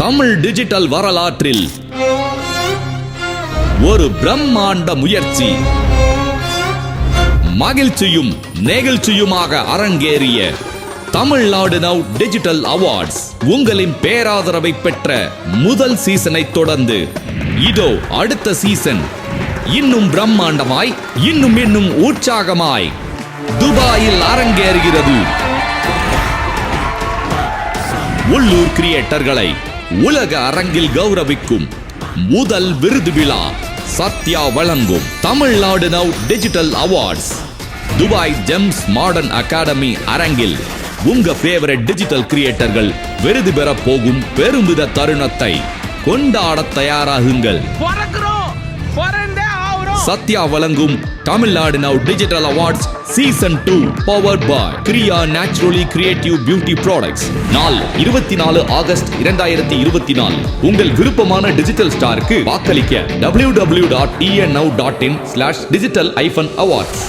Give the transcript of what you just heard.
Tamil digital வரலாற்றில் ஒரு பிரம்மாண்ட முயற்சி. மகிழ்ச்சியும் நெகிழ்ச்சியுமாக அரங்கேறிய தமிழ்நாடு நவ் டிஜிட்டல் அவார்ட்ஸ். உங்களின் பேராதரவை பெற்ற முதல் சீசனை தொடர்ந்து இதோ அடுத்த சீசன். இன்னும் பிரம்மாண்டமாய் இன்னும் இன்னும் உற்சாகமாய் துபாயில் அரங்கேறுகிறது. உள்ளூர் கிரியேட்டர்களை உலக அரங்கில் கௌரவிக்கும் முதல் விருது விழா சத்யா வழங்கும் Tamil Nadu now digital awards. Dubai Gems Modern Academy அரங்கில் உங்க ஃபேவரட் டிஜிட்டல் கிரியேட்டர்கள் விருது பெறப் போகும் பெருமித தருணத்தை கொண்டாடத் தயாராகுங்கள். சத்யா வழங்கும் Tamil Nadu now digital awards season two power by Kriya naturally creative beauty products நாள் இருபத்தி நாலு ஆகஸ்ட் இரண்டாயிரத்தி இருபத்தி நாலு உங்கள் விருப்பமான டிஜிட்டல் ஸ்டாருக்கு வாக்களிக்க W W dot dot in slash digital ஐஃபன் அவார்ட்ஸ்